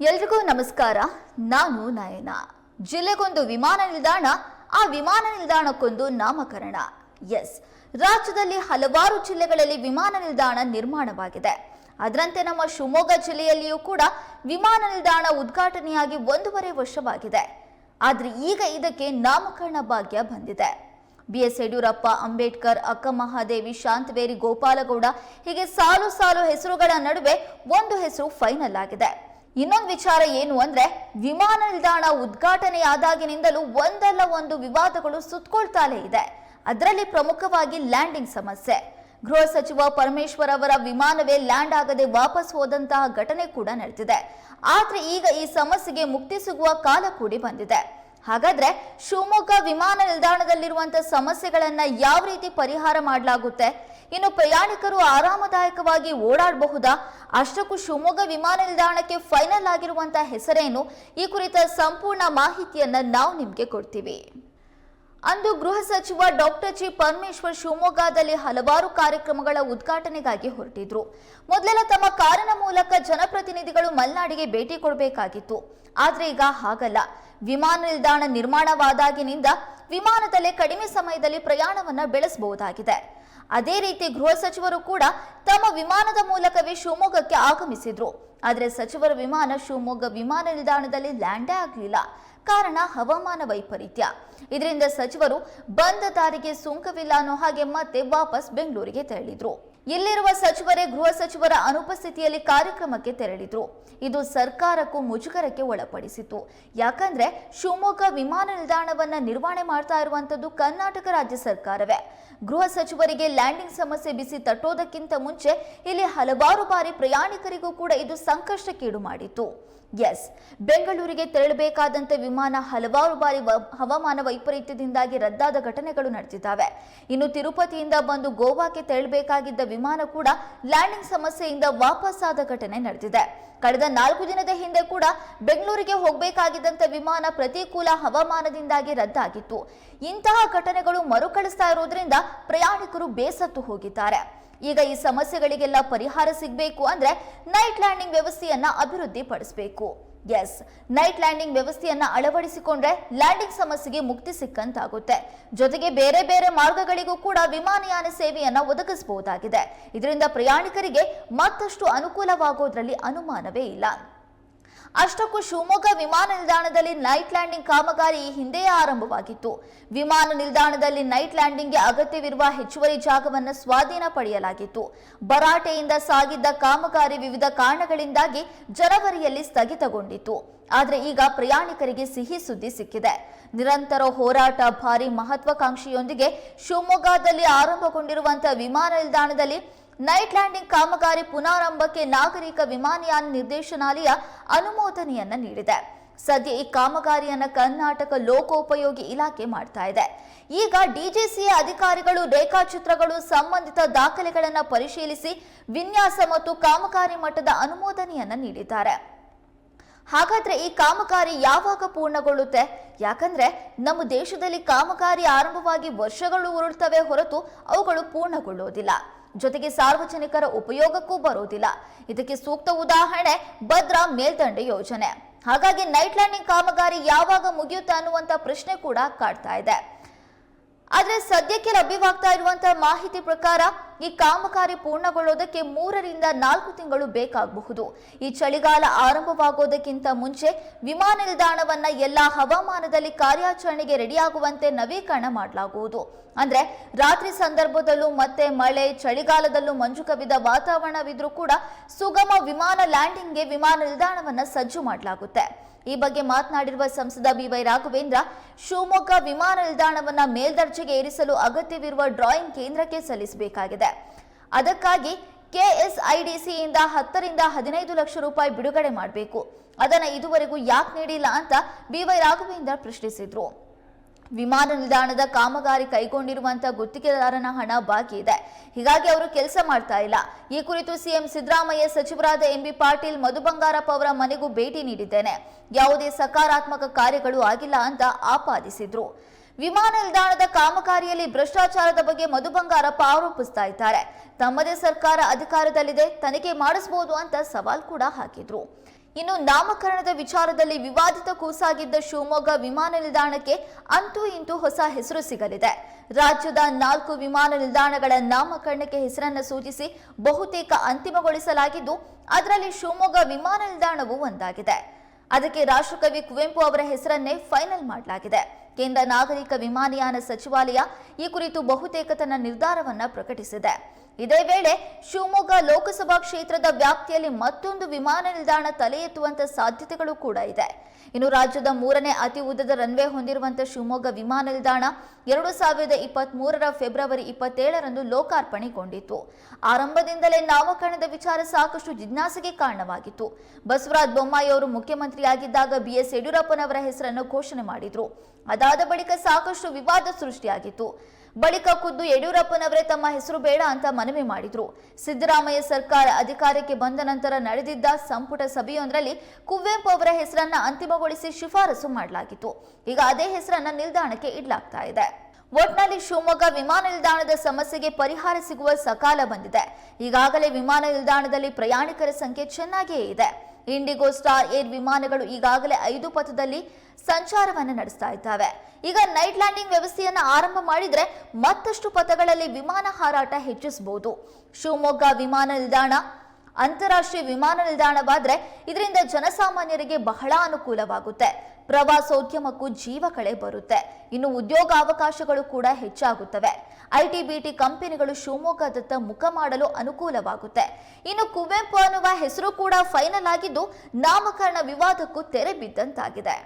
ಎಲ್ರಿಗೂ ನಮಸ್ಕಾರ. ನಾನು ನಯನ. ಜಿಲ್ಲೆಗೊಂದು ವಿಮಾನ ನಿಲ್ದಾಣ, ಆ ವಿಮಾನ ನಿಲ್ದಾಣಕ್ಕೊಂದು ನಾಮಕರಣ. ಎಸ್, ರಾಜ್ಯದಲ್ಲಿ ಹಲವಾರು ಜಿಲ್ಲೆಗಳಲ್ಲಿ ವಿಮಾನ ನಿಲ್ದಾಣ ನಿರ್ಮಾಣವಾಗಿದೆ. ಅದರಂತೆ ನಮ್ಮ ಶಿವಮೊಗ್ಗ ಜಿಲ್ಲೆಯಲ್ಲಿಯೂ ಕೂಡ ವಿಮಾನ ನಿಲ್ದಾಣ ಉದ್ಘಾಟನೆಯಾಗಿ ಒಂದೂವರೆ ವರ್ಷವಾಗಿದೆ. ಆದರೆ ಈಗ ಇದಕ್ಕೆ ನಾಮಕರಣ ಭಾಗ್ಯ ಬಂದಿದೆ. ಬಿ ಎಸ್ ಯಡಿಯೂರಪ್ಪ, ಅಂಬೇಡ್ಕರ್, ಅಕ್ಕ ಮಹಾದೇವಿ, ಶಾಂತವೇರಿ, ಗೋಪಾಲಗೌಡ ಹೀಗೆ ಸಾಲು ಸಾಲು ಹೆಸರುಗಳ ನಡುವೆ ಒಂದು ಹೆಸರು ಫೈನಲ್ ಆಗಿದೆ. ಇನ್ನೊಂದು ವಿಚಾರ ಏನು ಅಂದ್ರೆ, ವಿಮಾನ ನಿಲ್ದಾಣ ಉದ್ಘಾಟನೆಯಾದಾಗಿನಿಂದಲೂ ಒಂದಲ್ಲ ಒಂದು ವಿವಾದಗಳು ಸುತ್ತಕೊಳ್ತಾಲೇ ಇದೆ. ಅದರಲ್ಲಿ ಪ್ರಮುಖವಾಗಿ ಲ್ಯಾಂಡಿಂಗ್ ಸಮಸ್ಯೆ. ಗೃಹ ಸಚಿವ ಪರಮೇಶ್ವರ್ ಅವರ ವಿಮಾನವೇ ಲ್ಯಾಂಡ್ ಆಗದೆ ವಾಪಸ್ ಹೋದಂತಹ ಘಟನೆ ಕೂಡ ನಡೆದಿದೆ. ಆದ್ರೆ ಈಗ ಈ ಸಮಸ್ಯೆಗೆ ಮುಕ್ತಿ ಸಿಗುವ ಕಾಲ ಕೂಡಿ ಬಂದಿದೆ. ಹಾಗಾದ್ರೆ ಶಿವಮೊಗ್ಗ ವಿಮಾನ ನಿಲ್ದಾಣದಲ್ಲಿರುವಂತಹ ಸಮಸ್ಯೆಗಳನ್ನ ಯಾವ ರೀತಿ ಪರಿಹಾರ ಮಾಡಲಾಗುತ್ತೆ? ಇನ್ನು ಪ್ರಯಾಣಿಕರು ಆರಾಮದಾಯಕವಾಗಿ ಓಡಾಡಬಹುದಾ? ಅಷ್ಟಕ್ಕೂ ಶಿವಮೊಗ್ಗ ವಿಮಾನ ನಿಲ್ದಾಣಕ್ಕೆ ಫೈನಲ್ ಆಗಿರುವಂತಹ ಹೆಸರೇನು? ಈ ಕುರಿತ ಸಂಪೂರ್ಣ ಮಾಹಿತಿಯನ್ನ ನಾವು ನಿಮಗೆ ಕೊಡ್ತೀವಿ. ಅಂದು ಗೃಹ ಸಚಿವ ಡಾಕ್ಟರ್ ಜಿ ಪರಮೇಶ್ವರ್ ಶಿವಮೊಗ್ಗದಲ್ಲಿ ಹಲವಾರು ಕಾರ್ಯಕ್ರಮಗಳ ಉದ್ಘಾಟನೆಗಾಗಿ ಹೊರಟಿದ್ರು. ಮೊದಲೆಲ್ಲ ತಮ್ಮ ಕಾರಿನ ಮೂಲಕ ಜನಪ್ರತಿನಿಧಿಗಳು ಮಲ್ನಾಡಿಗೆ ಭೇಟಿ ಕೊಡಬೇಕಾಗಿತ್ತು. ಆದರೆ ಈಗ ಹಾಗಲ್ಲ. ವಿಮಾನ ನಿಲ್ದಾಣ ನಿರ್ಮಾಣವಾದಾಗಿನಿಂದ ವಿಮಾನದಲ್ಲೇ ಕಡಿಮೆ ಸಮಯದಲ್ಲಿ ಪ್ರಯಾಣವನ್ನ ಬೆಳೆಸಬಹುದಾಗಿದೆ. ಅದೇ ರೀತಿ ಗೃಹ ಸಚಿವರು ಕೂಡ ತಮ್ಮ ವಿಮಾನದ ಮೂಲಕವೇ ಶಿವಮೊಗ್ಗಕ್ಕೆ ಆಗಮಿಸಿದ್ರು. ಆದರೆ ಸಚಿವರ ವಿಮಾನ ಶಿವಮೊಗ್ಗ ವಿಮಾನ ನಿಲ್ದಾಣದಲ್ಲಿ ಲ್ಯಾಂಡೇ ಆಗಲಿಲ್ಲ. ಕಾರಣ ಹವಾಮಾನ ವೈಪರೀತ್ಯ. ಇದರಿಂದ ಸಚಿವರು ಬಂದ ದಾರಿಗೆ ಸುಂಕವಿಲ್ಲ ಅನ್ನೋ ಹಾಗೆ ಮತ್ತೆ ವಾಪಸ್ ಬೆಂಗಳೂರಿಗೆ ತೆರಳಿದ್ರು. ಇಲ್ಲಿರುವ ಸಚಿವರೇ ಗೃಹ ಸಚಿವರ ಅನುಪಸ್ಥಿತಿಯಲ್ಲಿ ಕಾರ್ಯಕ್ರಮಕ್ಕೆ ತೆರಳಿದ್ರು. ಇದು ಸರ್ಕಾರಕ್ಕೂ ಮುಜುಗರಕ್ಕೆ ಒಳಪಡಿಸಿತು ಯಾಕಂದ್ರೆ ಶಿವಮೊಗ್ಗ ವಿಮಾನ ನಿಲ್ದಾಣವನ್ನ ನಿರ್ವಹಣೆ ಮಾಡ್ತಾ ಇರುವಂತದ್ದು ಕರ್ನಾಟಕ ರಾಜ್ಯ ಸರ್ಕಾರವೇ. ಗೃಹ ಸಚಿವರಿಗೆ ಲ್ಯಾಂಡಿಂಗ್ ಸಮಸ್ಯೆ ಬಿಸಿ ತಟ್ಟೋದಕ್ಕಿಂತ ಮುಂಚೆ ಇಲ್ಲಿ ಹಲವಾರು ಬಾರಿ ಪ್ರಯಾಣಿಕರಿಗೂ ಕೂಡ ಇದು ಸಂಕಷ್ಟಕ್ಕೀಡು ಮಾಡಿತು ಎಸ್, ಬೆಂಗಳೂರಿಗೆ ತೆರಳಬೇಕಾದಂತ ವಿಮಾನ ಹಲವಾರು ಬಾರಿ ಹವಾಮಾನ ವೈಪರೀತ್ಯದಿಂದಾಗಿ ರದ್ದಾದ ಘಟನೆಗಳು ನಡೆದಿದ್ದಾವೆ. ಇನ್ನು ತಿರುಪತಿಯಿಂದ ಬಂದು ಗೋವಾಕ್ಕೆ ತೆರಳಬೇಕಾಗಿದ್ದ ವಿಮಾನ ಕೂಡ ಲ್ಯಾಂಡಿಂಗ್ ಸಮಸ್ಯೆಯಿಂದ ವಾಪಸ್ಸಾದ ಘಟನೆ ನಡೆದಿದೆ. ಕಳೆದ ನಾಲ್ಕು ದಿನದ ಹಿಂದೆ ಕೂಡ ಬೆಂಗಳೂರಿಗೆ ಹೋಗಬೇಕಾಗಿದ್ದಂತ ವಿಮಾನ ಪ್ರತಿಕೂಲ ಹವಾಮಾನದಿಂದಾಗಿ ರದ್ದಾಗಿತ್ತು. ಇಂತಹ ಘಟನೆಗಳು ಮರುಕಳಿಸ್ತಾ ಇರೋದ್ರಿಂದ ಪ್ರಯಾಣಿಕರು ಬೇಸತ್ತು ಹೋಗಿದ್ದಾರೆ. ಈಗ ಈ ಸಮಸ್ಯೆಗಳಿಗೆಲ್ಲ ಪರಿಹಾರ ಸಿಗಬೇಕು ಅಂದ್ರೆ ನೈಟ್ ಲ್ಯಾಂಡಿಂಗ್ ವ್ಯವಸ್ಥೆಯನ್ನ ಅಭಿವೃದ್ಧಿ ಪಡಿಸಬೇಕು ಎಸ್ ನೈಟ್ ಲ್ಯಾಂಡಿಂಗ್ ವ್ಯವಸ್ಥೆಯನ್ನ ಅಳವಡಿಸಿಕೊಂಡ್ರೆ ಲ್ಯಾಂಡಿಂಗ್ ಸಮಸ್ಯೆಗೆ ಮುಕ್ತಿ ಸಿಕ್ಕಂತಾಗುತ್ತೆ. ಜೊತೆಗೆ ಬೇರೆ ಬೇರೆ ಮಾರ್ಗಗಳಿಗೂ ಕೂಡ ವಿಮಾನಯಾನ ಸೇವೆಯನ್ನ ಒದಗಿಸಬಹುದಾಗಿದೆ. ಇದರಿಂದ ಪ್ರಯಾಣಿಕರಿಗೆ ಮತ್ತಷ್ಟು ಅನುಕೂಲವಾಗೋದ್ರಲ್ಲಿ ಅನುಮಾನವೇ ಇಲ್ಲ. ಅಷ್ಟಕ್ಕೂ ಶಿವಮೊಗ್ಗ ವಿಮಾನ ನಿಲ್ದಾಣದಲ್ಲಿ ನೈಟ್ ಲ್ಯಾಂಡಿಂಗ್ ಕಾಮಗಾರಿ ಹಿಂದೆಯೇ ಆರಂಭವಾಗಿತ್ತು. ವಿಮಾನ ನಿಲ್ದಾಣದಲ್ಲಿ ನೈಟ್ ಲ್ಯಾಂಡಿಂಗ್ಗೆ ಅಗತ್ಯವಿರುವ ಹೆಚ್ಚುವರಿ ಜಾಗವನ್ನು ಸ್ವಾಧೀನ ಪಡೆಯಲಾಗಿತ್ತು. ಭರಾಟೆಯಿಂದ ಸಾಗಿದ್ದ ಕಾಮಗಾರಿ ವಿವಿಧ ಕಾರಣಗಳಿಂದಾಗಿ ಜನವರಿಯಲ್ಲಿ ಸ್ಥಗಿತಗೊಂಡಿತ್ತು. ಆದರೆ ಈಗ ಪ್ರಯಾಣಿಕರಿಗೆ ಸಿಹಿ ಸುದ್ದಿ ಸಿಕ್ಕಿದೆ. ನಿರಂತರ ಹೋರಾಟ ಭಾರಿ ಮಹತ್ವಾಕಾಂಕ್ಷೆಯೊಂದಿಗೆ ಶಿವಮೊಗ್ಗದಲ್ಲಿ ಆರಂಭಗೊಂಡಿರುವಂತಹ ವಿಮಾನ ನಿಲ್ದಾಣದಲ್ಲಿ ನೈಟ್ ಲ್ಯಾಂಡಿಂಗ್ ಕಾಮಗಾರಿ ಪುನಾರಂಭಕ್ಕೆ ನಾಗರಿಕ ವಿಮಾನಯಾನ ನಿರ್ದೇಶನಾಲಯ ಅನುಮೋದನೆಯನ್ನ ನೀಡಿದೆ. ಸದ್ಯ ಈ ಕಾಮಗಾರಿಯನ್ನ ಕರ್ನಾಟಕ ಲೋಕೋಪಯೋಗಿ ಇಲಾಖೆ ಮಾಡ್ತಾ ಇದೆ. ಈಗ ಡಿಜಿಸಿಎ ಅಧಿಕಾರಿಗಳು ರೇಖಾಚಿತ್ರಗಳು ಸಂಬಂಧಿತ ದಾಖಲೆಗಳನ್ನು ಪರಿಶೀಲಿಸಿ ವಿನ್ಯಾಸ ಮತ್ತು ಕಾಮಗಾರಿ ಮಟ್ಟದ ಅನುಮೋದನೆಯನ್ನ ನೀಡಿದ್ದಾರೆ. ಹಾಗಾದ್ರೆ ಈ ಕಾಮಗಾರಿ ಯಾವಾಗ ಪೂರ್ಣಗೊಳ್ಳುತ್ತೆ? ಯಾಕಂದ್ರೆ ನಮ್ಮ ದೇಶದಲ್ಲಿ ಕಾಮಗಾರಿ ಆರಂಭವಾಗಿ ವರ್ಷಗಳು ಉರುಳ್ತವೆ ಹೊರತು ಅವುಗಳು ಪೂರ್ಣಗೊಳ್ಳುವುದಿಲ್ಲ ಜೊತೆಗೆ ಸಾರ್ವಜನಿಕರ ಉಪಯೋಗಕ್ಕೂ ಬರೋದಿಲ್ಲ ಇದಕ್ಕೆ ಸೂಕ್ತ ಉದಾಹರಣೆ ಭದ್ರಾ ಮೇಲ್ದಂಡೆ ಯೋಜನೆ. ಹಾಗಾಗಿ ನೈಟ್ ಲ್ಯಾಂಡಿಂಗ್ ಕಾಮಗಾರಿ ಯಾವಾಗ ಮುಗಿಯುತ್ತೆ ಅನ್ನುವಂತ ಪ್ರಶ್ನೆ ಕೂಡ ಕಾಡ್ತಾ ಇದೆ. ಆದರೆ ಸದ್ಯಕ್ಕೆ ಲಭ್ಯವಾಗ್ತಾ ಇರುವಂತಹ ಮಾಹಿತಿ ಪ್ರಕಾರ ಈ ಕಾಮಗಾರಿ ಪೂರ್ಣಗೊಳ್ಳೋದಕ್ಕೆ ಮೂರರಿಂದ ನಾಲ್ಕು ತಿಂಗಳು ಬೇಕಾಗಬಹುದು. ಈ ಚಳಿಗಾಲ ಆರಂಭವಾಗೋದಕ್ಕಿಂತ ಮುಂಚೆ ವಿಮಾನ ನಿಲ್ದಾಣವನ್ನ ಎಲ್ಲಾ ಹವಾಮಾನದಲ್ಲಿ ಕಾರ್ಯಾಚರಣೆಗೆ ರೆಡಿಯಾಗುವಂತೆ ನವೀಕರಣ ಮಾಡಲಾಗುವುದು. ಅಂದ್ರೆ ರಾತ್ರಿ ಸಂದರ್ಭದಲ್ಲೂ ಮತ್ತೆ ಮಳೆ, ಚಳಿಗಾಲದಲ್ಲೂ ಮಂಜು ಕವಿದ ವಾತಾವರಣವಿದ್ರೂ ಕೂಡ ಸುಗಮ ವಿಮಾನ ಲ್ಯಾಂಡಿಂಗ್ಗೆ ವಿಮಾನ ನಿಲ್ದಾಣವನ್ನ ಸಜ್ಜು ಮಾಡಲಾಗುತ್ತೆ. ಈ ಬಗ್ಗೆ ಮಾತನಾಡಿರುವ ಸಂಸದ ಬಿವೈ ರಾಘವೇಂದ್ರ, ಶಿವಮೊಗ್ಗ ವಿಮಾನ ನಿಲ್ದಾಣವನ್ನ ಮೇಲ್ದರ್ಜೆಗೆ ಏರಿಸಲು ಅಗತ್ಯವಿರುವ ಡ್ರಾಯಿಂಗ್ ಕೇಂದ್ರಕ್ಕೆ ಸಲ್ಲಿಸಬೇಕಾಗಿದೆ. ಅದಕ್ಕಾಗಿ ಕೆಎಸ್ಐಡಿಸಿಯಿಂದ ಹತ್ತರಿಂದ ಹದಿನೈದು ಲಕ್ಷ ರೂಪಾಯಿ ಬಿಡುಗಡೆ ಮಾಡಬೇಕು. ಅದನ್ನ ಇದುವರೆಗೂ ಯಾಕೆ ನೀಡಿಲ್ಲ ಅಂತ ಬಿವೈ ರಾಘವೇಂದ್ರ ಪ್ರಶ್ನಿಸಿದ್ರು. ವಿಮಾನ ನಿಲ್ದಾಣದ ಕಾಮಗಾರಿ ಕೈಗೊಂಡಿರುವಂತಹ ಗುತ್ತಿಗೆದಾರನ ಹಣ ಬಾಕಿ ಇದೆ. ಹೀಗಾಗಿ ಅವರು ಕೆಲಸ ಮಾಡ್ತಾ ಇಲ್ಲ. ಈ ಕುರಿತು ಸಿಎಂ ಸಿದ್ದರಾಮಯ್ಯ, ಸಚಿವರಾದ ಎಂಬಿ ಪಾಟೀಲ್, ಮಧು ಬಂಗಾರಪ್ಪ ಅವರ ಮನೆಗೂ ಭೇಟಿ ನೀಡಿದ್ದೇನೆ. ಯಾವುದೇ ಸಕಾರಾತ್ಮಕ ಕಾರ್ಯಗಳು ಆಗಿಲ್ಲ ಅಂತ ಆಪಾದಿಸಿದ್ರು. ವಿಮಾನ ನಿಲ್ದಾಣದ ಕಾಮಗಾರಿಯಲ್ಲಿ ಭ್ರಷ್ಟಾಚಾರದ ಬಗ್ಗೆ ಮಧು ಬಂಗಾರಪ್ಪ ಆರೋಪಿಸ್ತಾ ಇದ್ದಾರೆ. ತಮ್ಮದೇ ಸರ್ಕಾರ ಅಧಿಕಾರದಲ್ಲಿದೆ, ತನಿಖೆ ಮಾಡಿಸಬಹುದು ಅಂತ ಸವಾಲ್ ಕೂಡ ಹಾಕಿದ್ರು. ಇನ್ನು ನಾಮಕರಣದ ವಿಚಾರದಲ್ಲಿ ವಿವಾದಿತ ಕೂಸಾಗಿದ್ದ ಶಿವಮೊಗ್ಗ ವಿಮಾನ ನಿಲ್ದಾಣಕ್ಕೆ ಅಂತೂ ಇಂತೂ ಹೊಸ ಹೆಸರು ಸಿಗಲಿದೆ. ರಾಜ್ಯದ ನಾಲ್ಕು ವಿಮಾನ ನಿಲ್ದಾಣಗಳ ನಾಮಕರಣಕ್ಕೆ ಹೆಸರನ್ನು ಸೂಚಿಸಿ ಬಹುತೇಕ ಅಂತಿಮಗೊಳಿಸಲಾಗಿದ್ದು, ಅದರಲ್ಲಿ ಶಿವಮೊಗ್ಗ ವಿಮಾನ ನಿಲ್ದಾಣವೂ ಒಂದಾಗಿದೆ. ಅದಕ್ಕೆ ರಾಷ್ಟ್ರಕವಿ ಕುವೆಂಪು ಅವರ ಹೆಸರನ್ನೇ ಫೈನಲ್ ಮಾಡಲಾಗಿದೆ. ಕೇಂದ್ರ ನಾಗರಿಕ ವಿಮಾನಯಾನ ಸಚಿವಾಲಯ ಈ ಕುರಿತು ಬಹುತೇಕ ತನ್ನ ನಿರ್ಧಾರವನ್ನ ಪ್ರಕಟಿಸಿದೆ. ಇದೇ ವೇಳೆ ಶಿವಮೊಗ್ಗ ಲೋಕಸಭಾ ಕ್ಷೇತ್ರದ ವ್ಯಾಪ್ತಿಯಲ್ಲಿ ಮತ್ತೊಂದು ವಿಮಾನ ನಿಲ್ದಾಣ ತಲೆ ಎತ್ತುವಂತ ಸಾಧ್ಯತೆಗಳು ಕೂಡ ಇದೆ. ಇನ್ನು ರಾಜ್ಯದ ಮೂರನೇ ಅತಿ ಉದ್ದದ ರನ್ವೇ ಹೊಂದಿರುವಂತಹ ಶಿವಮೊಗ್ಗ ವಿಮಾನ ನಿಲ್ದಾಣ ಎರಡು ಸಾವಿರದ ಇಪ್ಪತ್ತ್ ಮೂರರ ಫೆಬ್ರವರಿ ಇಪ್ಪತ್ತೇಳರಂದು ಲೋಕಾರ್ಪಣೆಗೊಂಡಿತ್ತು. ಆರಂಭದಿಂದಲೇ ನಾಮಕರಣದ ವಿಚಾರ ಸಾಕಷ್ಟು ಜಿಜ್ಞಾಸೆಗೆ ಕಾರಣವಾಗಿತ್ತು. ಬಸವರಾಜ ಬೊಮ್ಮಾಯಿ ಅವರು ಮುಖ್ಯಮಂತ್ರಿಯಾಗಿದ್ದಾಗ ಬಿಎಸ್ ಯಡಿಯೂರಪ್ಪನವರ ಹೆಸರನ್ನು ಘೋಷಣೆ ಮಾಡಿದ್ರು. ಅದಾದ ಬಳಿಕ ಸಾಕಷ್ಟು ವಿವಾದ ಸೃಷ್ಟಿಯಾಗಿತ್ತು. ಬಳಿಕ ಖುದ್ದು ಯಡಿಯೂರಪ್ಪನವರೇ ತಮ್ಮ ಹೆಸರು ಬೇಡ ಅಂತ ಮನವಿ ಮಾಡಿದ್ರು. ಸಿದ್ದರಾಮಯ್ಯ ಸರ್ಕಾರ ಅಧಿಕಾರಕ್ಕೆ ಬಂದ ನಂತರ ನಡೆದಿದ್ದ ಸಂಪುಟ ಸಭೆಯೊಂದರಲ್ಲಿ ಕುವೆಂಪು ಅವರ ಹೆಸರನ್ನ ಅಂತಿಮಗೊಳಿಸಿ ಶಿಫಾರಸು ಮಾಡಲಾಗಿತ್ತು. ಈಗ ಅದೇ ಹೆಸರನ್ನ ನಿಲ್ದಾಣಕ್ಕೆ ಇಡಲಾಗ್ತಾ ಇದೆ. ಒಟ್ನಲ್ಲಿ ಶಿವಮೊಗ್ಗ ವಿಮಾನ ನಿಲ್ದಾಣದ ಸಮಸ್ಯೆಗೆ ಪರಿಹಾರ ಸಿಗುವ ಸಕಾಲ ಬಂದಿದೆ. ಈಗಾಗಲೇ ವಿಮಾನ ನಿಲ್ದಾಣದಲ್ಲಿ ಪ್ರಯಾಣಿಕರ ಸಂಖ್ಯೆ ಚೆನ್ನಾಗಿಯೇ ಇದೆ. ಇಂಡಿಗೋ ಸ್ಟಾರ್ ಏರ್ ವಿಮಾನಗಳು ಈಗಾಗಲೇ ಐದು ಪಥದಲ್ಲಿ ಸಂಚಾರವನ್ನು ನಡೆಸ್ತಾ ಇದ್ದಾವೆ. ಈಗ ನೈಟ್ ಲ್ಯಾಂಡಿಂಗ್ ವ್ಯವಸ್ಥೆಯನ್ನು ಆರಂಭ ಮಾಡಿದ್ರೆ ಮತ್ತಷ್ಟು ಪಥಗಳಲ್ಲಿ ವಿಮಾನ ಹಾರಾಟ ಹೆಚ್ಚಿಸಬಹುದು ಶಿವಮೊಗ್ಗ ವಿಮಾನ ನಿಲ್ದಾಣ, ಅಂತಾರಾಷ್ಟ್ರೀಯ ವಿಮಾನ ನಿಲ್ದಾಣವಾದ್ರೆ ಇದರಿಂದ ಜನಸಾಮಾನ್ಯರಿಗೆ ಬಹಳ ಅನುಕೂಲವಾಗುತ್ತೆ. ಪ್ರವಾಸೋದ್ಯಮಕ್ಕೂ ಜೀವ ಕಳೆ ಬರುತ್ತೆ. ಇನ್ನು ಉದ್ಯೋಗಾವಕಾಶಗಳು ಕೂಡ ಹೆಚ್ಚಾಗುತ್ತವೆ. ಐಟಿ ಬಿಟಿ ಕಂಪನಿಗಳು ಶಿವಮೊಗ್ಗದತ್ತ ಮುಖ ಮಾಡಲು ಅನುಕೂಲವಾಗುತ್ತೆ. ಇನ್ನು ಕುವೆಂಪು ಅನ್ನುವ ಹೆಸರು ಕೂಡ ಫೈನಲ್ ಆಗಿದ್ದು ನಾಮಕರಣ ವಿವಾದಕ್ಕೂ ತೆರೆ ಬಿದ್ದಂತಾಗಿದೆ.